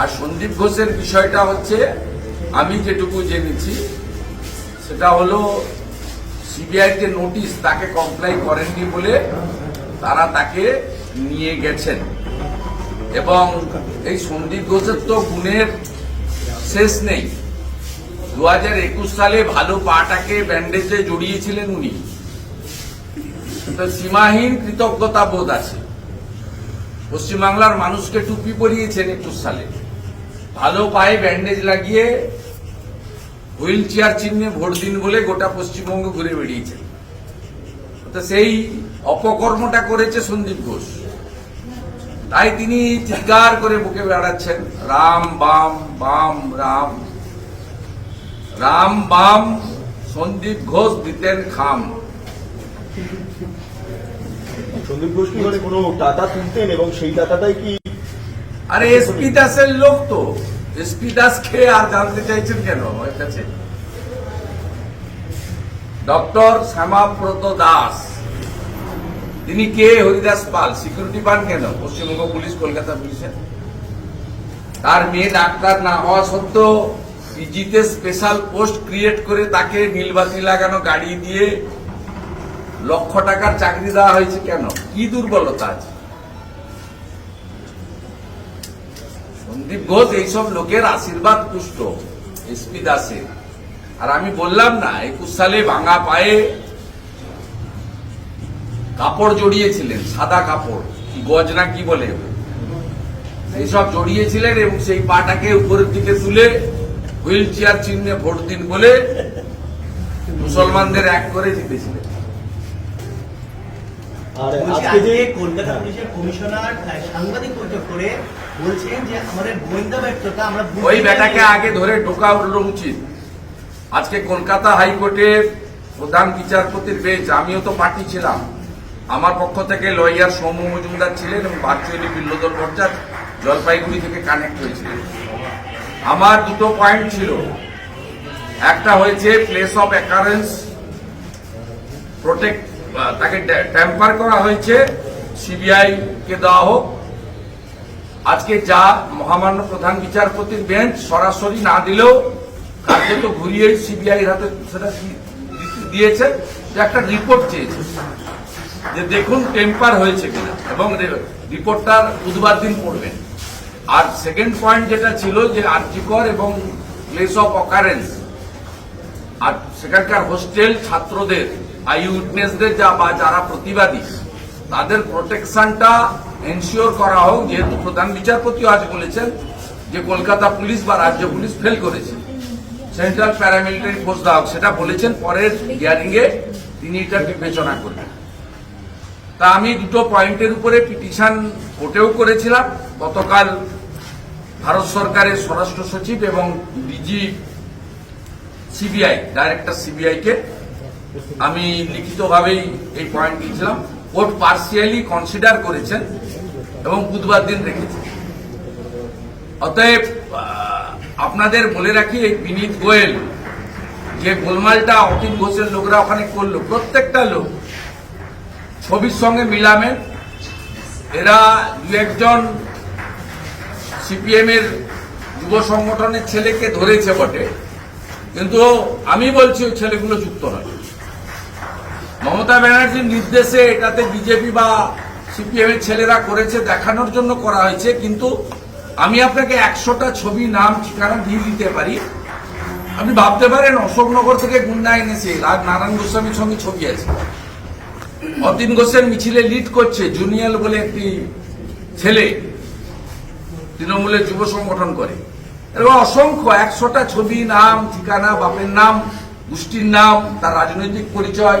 আর সন্দীপ ঘোষের বিষয়টা হচ্ছে, আমি যেটুকু জেনেছি, সেটা হলো সিবিআই যে নোটিশ তাকে কমপ্লাই করেননি বলে তারা তাকে নিয়ে গেছেন। এবং এই সন্দীপ ঘোষের তো গুণের শেষ নেই। দু হাজার একুশ সালে ভালো পাটাকে ব্যান্ডেজে জড়িয়েছিলেন উনি। সীমাহীন কৃতজ্ঞতা বোধ আছে। পশ্চিমবাংলার মানুষকে টুপি পরিয়েছেন একুশ সালে। ভালো পায়ে ব্যান্ডেজ লাগিয়ে হুইল চেয়ার চিহ্নে ভোট দিন বলে গোটা পশ্চিমবঙ্গ ঘুরে বেরিয়েছেন তো সেই অপকর্মটা করেছে সন্দীপ ঘোষ। তাই তিনি চিৎকার করে বুকে বেড়াচ্ছেন রাম বাম বাম রাম। রাম বাম সন্দীপ ঘোষ দিতেন খাম। সন্দীপ ঘোষ কি মানে কোনো টাকা তুলতেন এবং সেই টাকাটাই কি আরে এসপি দাসের লোক তো। এসপি কে আর জানতে চাইছেন কেন? ডক্টর শ্যামাব্রত দাস। তিনি কে? হরিদাস পাল। সিকিউরিটি পান কেন? পশ্চিমবঙ্গ পুলিশ, কলকাতা পুলিশের। তার মেয়ে ডাক্তার না হওয়া সত্ত্বেও পিজিতে স্পেশাল পোস্ট ক্রিয়েট করে তাকে নীলবাতি লাগানো গাড়ি দিয়ে লক্ষ টাকার চাকরি দেওয়া হয়েছে কেন? কি দুর্বলতা আছে? সন্দীপ ঘোষ এইসব লোকের আশীর্বাদ পুষ্ট এসপি দাসের আর আমি বললাম না একুশ সালে ভাঙা পায়ে কাপড় জড়িয়েছিলেন, সাদা কাপড়, কি গজ না কি বলে? সেই সব জড়িয়েছিলেন এবং সেই পাটাকে উপরের দিকে তুলে হুইল চেয়ার চিহ্নে ভোট দিন বলে মুসলমানদের এক করে জিতেছিলেন। আর আজকে যে কলকাতা পুলিশের কমিশনার সাংবাদিক বৈঠক করে বলছেন যে আমাদের গোয়েন্দা ব্যর্থতা আমরা ওই বেটাকে আগে ধরে ঢোকা হলো উচিত। আজকে কলকাতা হাইকোর্টের প্রধান বিচারপতির বেঞ্চ আমিও তো পার্টি ছিলাম। আমার পক্ষ থেকে লয়ার সৌম্য মজুমদার ছিলেন এবং ভার্চুয়ালি বিল্লদল ভট্টাচ জলপাইগুড়ি থেকে কানেক্ট হয়েছিলেন। আমার দুটো পয়েন্ট ছিল। একটা হয়েছে প্লেস অফ অ্যাকারেন্স প্রোটেক্ট তাকে ট্যাম্পার করা হয়েছে। সিবিআই কে দেওয়া হোক। আজকে যা মহামান্য প্রধান বিচারপতির বেঞ্চ সরাসরি না দিলেও কার্যত ঘুরিয়ে সিবিআই হাতে সেটা দিয়েছে। যে একটা রিপোর্ট চেয়েছে। যে দেখুন টেম্পার হয়েছে কিনা। এবং রিপোর্টটার বুধবার দিন পড়বেন আর সেকেন্ড পয়েন্ট যেটা ছিল যে আর্যিকর এবং প্লেস অফ অকারেন্স আর সেখানকার হোস্টেল ছাত্রদের আই উইটনেসদের যা বা যারা প্রতিবাদী, তাদের প্রোটেকশনটা এনশিওর করা হোক। যেহেতু প্রধান বিচারপতিও আজ বলেছেন যে কলকাতা পুলিশ বা রাজ্য পুলিশ ফেল করেছে। সেন্ট্রাল প্যারামিলিটারি ফোর্স দেওয়া সেটা বলেছেন, পরের হিয়ারিং এ তিনি এটা বিবেচনা করবেন। তা আমি দুটো পয়েন্টের উপরে পিটিশন কোর্টেও করেছিলাম। গতকাল ভারত সরকারের স্বরাষ্ট্র সচিব এবং ডিজি সিবিআই, ডাইরেক্টর সিবিআই কে আমি লিখিতভাবেই এই পয়েন্ট দিয়েছিলাম কোর্ট পার্সিয়ালি কনসিডার করেছেন এবং বুধবার দিন রেখেছেন। অতএব আপনাদের বলে রাখি এই বিনীত গোয়েল যে গোলমালটা অতীন ঘোষের লোকরা ওখানে করল, প্রত্যেকটা লোক ছবির সঙ্গে মিলামে এরা দু একজন সিপিএম এর যুব সংগঠনের ছেলেকে ধরেছে বটে, কিন্তু আমি বলছি ওই ছেলেগুলো যুক্ত নয়। মমতা ব্যানার্জির নির্দেশে এটাতে বিজেপি বা সিপিএম এর ছেলেরা করেছে, দেখানোর জন্য করা হয়েছে, কিন্তু আমি আপনাকে একশোটা ছবি, নাম, ঠিকানা দিয়ে দিতে পারি। আপনি ভাবতে পারেন, অশোকনগর থেকে গুন্ডা এনেছে রাজ নারায়ণ গোস্বামীর সঙ্গে ছবি আছে। অতীন ঘোষের মিছিলে লিড করছে জুনিয়র বলে একটি ছেলে, তৃণমূলের যুব সংগঠন করে। এরকম অসংখ্য, একশোটা ছবি, নাম, ঠিকানা, বাপের নাম, গোষ্ঠীর নাম, তার রাজনৈতিক পরিচয়